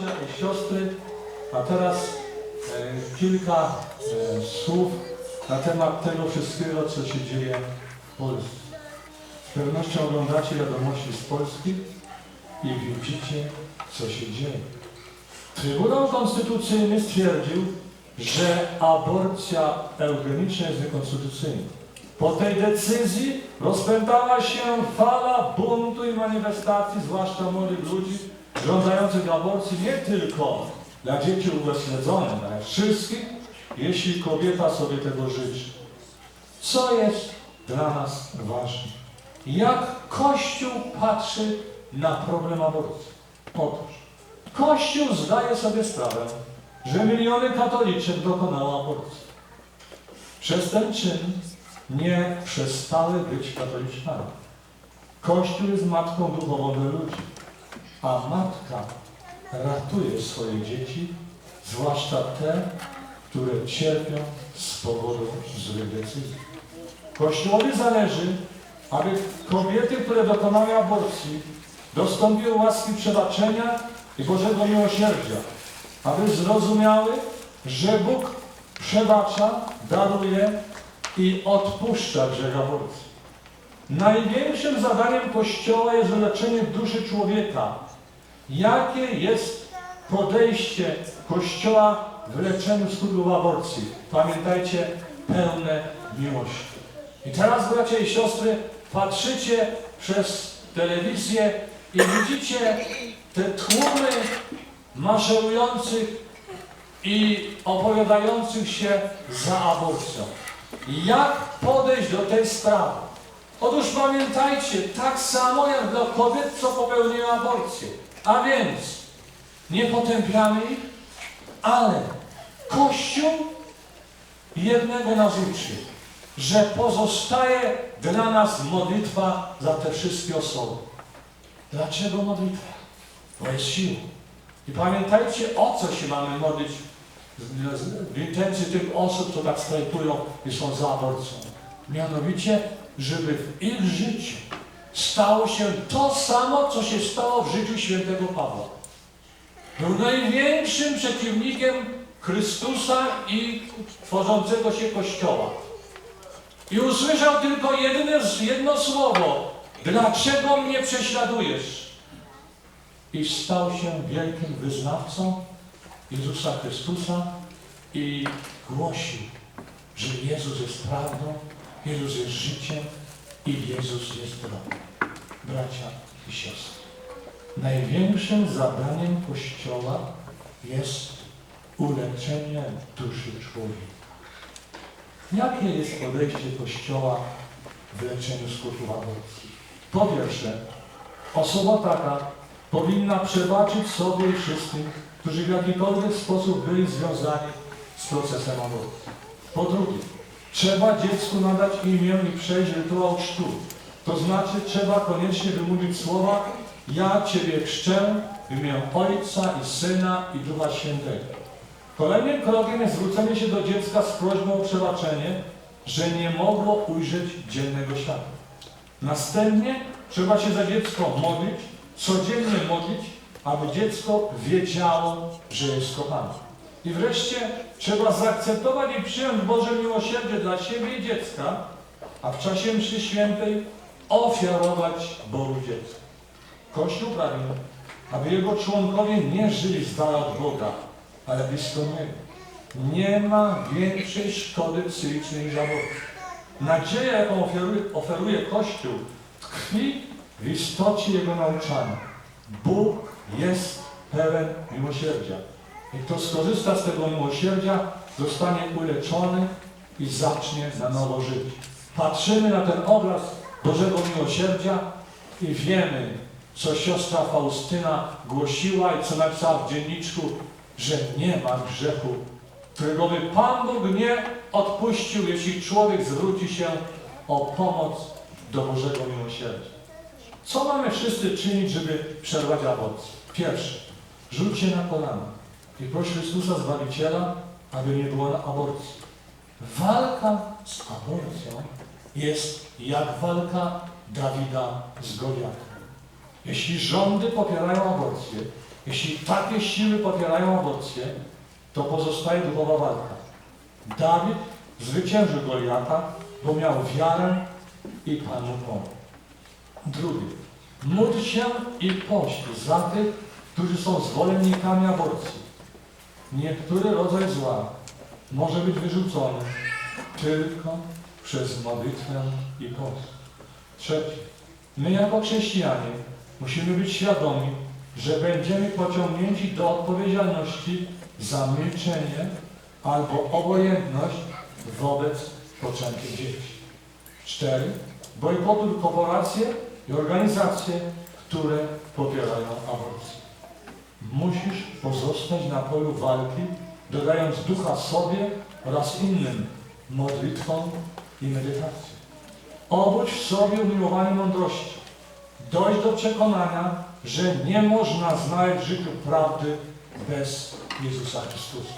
bracia i siostry, a teraz e, kilka e, słów na temat tego wszystkiego, co się dzieje w Polsce. Z pewnością oglądacie wiadomości z Polski i widzicie, co się dzieje. Trybunał Konstytucyjny stwierdził, że aborcja eugeniczna jest niekonstytucyjna. Po tej decyzji rozpętała się fala buntu i manifestacji, zwłaszcza młodych ludzi żądających aborcji nie tylko dla dzieci ubezpieczonych, ale wszystkich, jeśli kobieta sobie tego życzy. Co jest dla nas ważne? Jak Kościół patrzy na problem aborcji? Otóż, Kościół zdaje sobie sprawę, że miliony katoliczek dokonało aborcji. Przez ten czyn nie przestały być katoliczkami. Kościół jest matką duchową dla ludzi, a matka ratuje swoje dzieci, zwłaszcza te, które cierpią z powodu złych decyzji. Kościołowi zależy, aby kobiety, które dokonały aborcji, dostąpiły łaski przebaczenia i Bożego miłosierdzia, aby zrozumiały, że Bóg przebacza, daruje i odpuszcza grzech aborcji. Największym zadaniem Kościoła jest leczenie duszy człowieka. Jakie jest podejście Kościoła w leczeniu skutków aborcji? Pamiętajcie, pełne miłości. I teraz, bracia i siostry, patrzycie przez telewizję i widzicie te tłumy maszerujących i opowiadających się za aborcją. Jak podejść do tej sprawy? Otóż pamiętajcie, tak samo jak dla kobiet, co popełniły aborcję. A więc nie potępiamy ich, ale Kościół jednego nas uczy, że pozostaje dla nas modlitwa za te wszystkie osoby. Dlaczego modlitwa? Bo jest siła. I pamiętajcie, o co się mamy modlić w intencji tych osób, co tak strajkują i są za. Mianowicie, żeby w ich życiu stało się to samo, co się stało w życiu świętego Pawła. Był największym przeciwnikiem Chrystusa i tworzącego się Kościoła. I usłyszał tylko jedyne, jedno słowo. Dlaczego mnie prześladujesz? I stał się wielkim wyznawcą Jezusa Chrystusa i głosił, że Jezus jest prawdą, Jezus jest życiem i Jezus jest drogą. Bracia i siostry, największym zadaniem Kościoła jest uleczenie duszy człowieka. Jakie jest podejście Kościoła w leczeniu skutków aborcji? Po pierwsze, osoba taka powinna przebaczyć sobie i wszystkim, którzy w jakikolwiek sposób byli związani z procesem aborcji. Po drugie, trzeba dziecku nadać imię i przejść rytuał chrztu. To znaczy trzeba koniecznie wymówić słowa ja Ciebie chrzczę w imię Ojca i Syna i Ducha Świętego. Kolejnym krokiem jest zwrócenie się do dziecka z prośbą o przebaczenie, że nie mogło ujrzeć dziennego światła. Następnie trzeba się za dziecko modlić, codziennie modlić, aby dziecko wiedziało, że jest kochane. I wreszcie trzeba zaakceptować i przyjąć Boże miłosierdzie dla siebie i dziecka, a w czasie mszy świętej ofiarować Bogu dziecko. Kościół pragnie, aby jego członkowie nie żyli z dala od Boga, ale blisko Niego. Nie ma większej szkody psychicznej niż aborcja. Nadzieja, jaką oferuje, oferuje Kościół, tkwi w istocie Jego nauczania. Bóg jest pełen miłosierdzia. Kto skorzysta z tego miłosierdzia, zostanie uleczony i zacznie na nowo żyć. Patrzymy na ten obraz Bożego miłosierdzia i wiemy, co siostra Faustyna głosiła i co napisała w dzienniczku, że nie ma grzechu, którego by Pan Bóg nie odpuścił, jeśli człowiek zwróci się o pomoc do Bożego miłosierdzia. Co mamy wszyscy czynić, żeby przerwać aborcję? Pierwsze, rzućcie na kolana i proś Chrystusa Zbawiciela, aby nie było aborcji. Walka z aborcją jest jak walka Dawida z Goliatem. Jeśli rządy popierają aborcję, Jeśli takie siły popierają aborcję, to pozostaje duchowa walka. Dawid zwyciężył Goliata, bo miał wiarę i Pan mu pomógł. Drugie. Módl się i pośl za tych, którzy są zwolennikami aborcji. Niektóry rodzaj zła może być wyrzucony tylko przez modlitwę i post. Trzecie. My jako chrześcijanie musimy być świadomi, że będziemy pociągnięci do odpowiedzialności za milczenie albo obojętność wobec poczętych dzieci. Cztery. Bojkotuj korporacje i organizacje, które popierają aborcję. Musisz pozostać na polu walki, dodając ducha sobie oraz innym modlitwą i medytacją. Obudź w sobie umiłowanie mądrości. Dojść do przekonania, że nie można znaleźć w życiu prawdy bez Jezusa Chrystusa.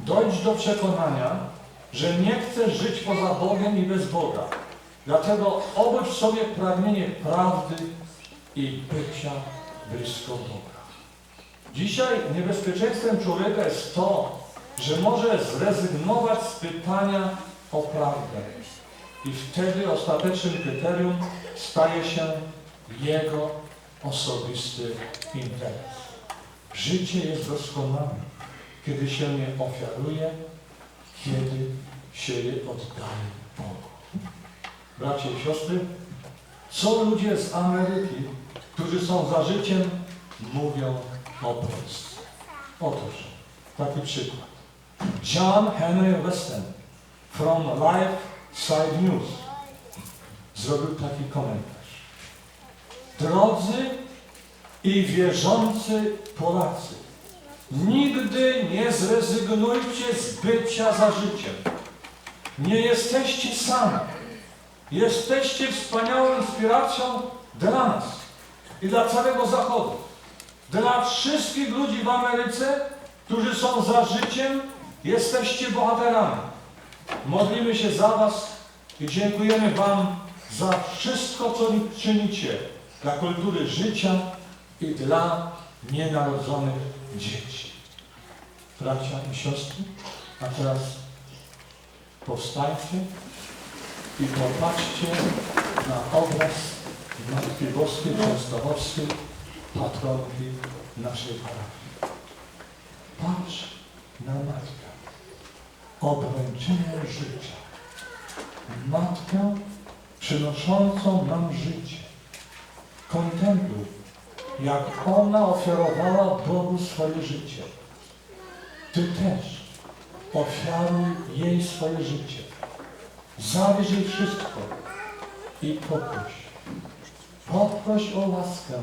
Dojdź do przekonania, że nie chcesz żyć poza Bogiem i bez Boga. Dlatego obudź w sobie pragnienie prawdy i bycia blisko Boga. Dzisiaj niebezpieczeństwem człowieka jest to, że może zrezygnować z pytania o prawdę. I wtedy ostatecznym kryterium staje się jego osobisty interes. Życie jest doskonałe, kiedy się je ofiaruje, kiedy się je oddaje Bogu. Bracia i siostry, co ludzie z Ameryki, którzy są za życiem, mówią o Polsce? Otóż, taki przykład. John Henry Weston from Life Side News zrobił taki komentarz. Drodzy i wierzący Polacy, nigdy nie zrezygnujcie z bycia za życiem. Nie jesteście sami. Jesteście wspaniałą inspiracją dla nas i dla całego Zachodu. Dla wszystkich ludzi w Ameryce, którzy są za życiem, jesteście bohaterami. Modlimy się za Was i dziękujemy Wam za wszystko, co czynicie dla kultury życia i dla nienarodzonych dzieci. Bracia i siostry, a teraz powstańcie i popatrzcie na obraz Matki Boskiej Częstochowskiej, patronki naszej parafii. Patrz na Matkę, obręczynię życia. Matkę przynoszącą nam życie. Kontempluj, jak ona ofiarowała Bogu swoje życie. Ty też ofiaruj jej swoje życie. Zabierz jej wszystko i poproś. Poproś o łaskę,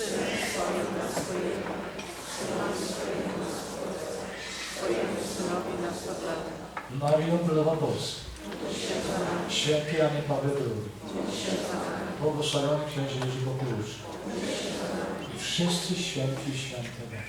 Synem swoim na swojego, Synowi swojemu na swojego, swojemu Synowi na stoplatę. Mario Królowa Polski, Święta nam, święty Janie Paweł II, błogosławiony księże Jerzy Popiełuszy i wszyscy święci i święte Boga.